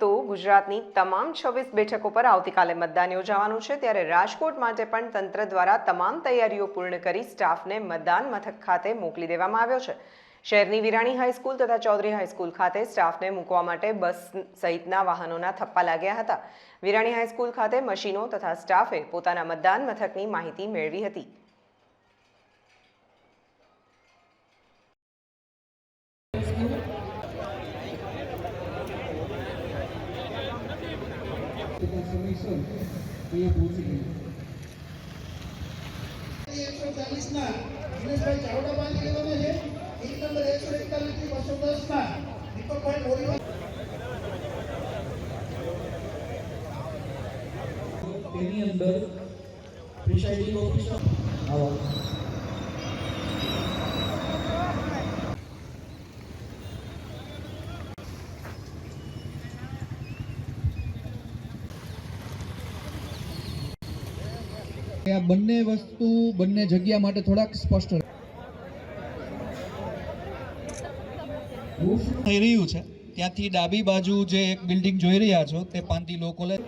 તો ગુજરાતની તમામ છવ્વીસ બેઠકો પર આવતીકાલે મતદાન યોજાવાનું છે. ત્યારે રાજકોટ માટે પણ તંત્ર દ્વારા તમામ તૈયારીઓ પૂર્ણ કરી સ્ટાફને મતદાન મથક ખાતે મોકલી દેવામાં આવ્યો છે. શહેરની વિરાણી હાઈસ્કૂલ તથા ચૌધરી હાઈસ્કૂલ ખાતે સ્ટાફને મૂકવા માટે બસ સહિતના વાહનોના થપ્પા લાગ્યા હતા. વિરાણી હાઈસ્કૂલ ખાતે મશીનો તથા સ્ટાફે પોતાના મતદાન મથકની માહિતી મેળવી હતી. તથા સમયસર અહીંયા પહોંચી ગયા એકસો ચાલીસના દિનેશભાઈ ચાવડા બાંધી લેવાના છે એક નંબર તેની અંદર પ્રિસાઇડિંગ ઓફિસર આ બંને વસ્તુ, બંને જગ્યા માટે થોડાક સ્પષ્ટ થઈ રહ્યું છે. ત્યાંથી ડાબી બાજુ જે એક બિલ્ડિંગ જોઈ રહ્યા છો, તે પાંતી લોકો કોલેજ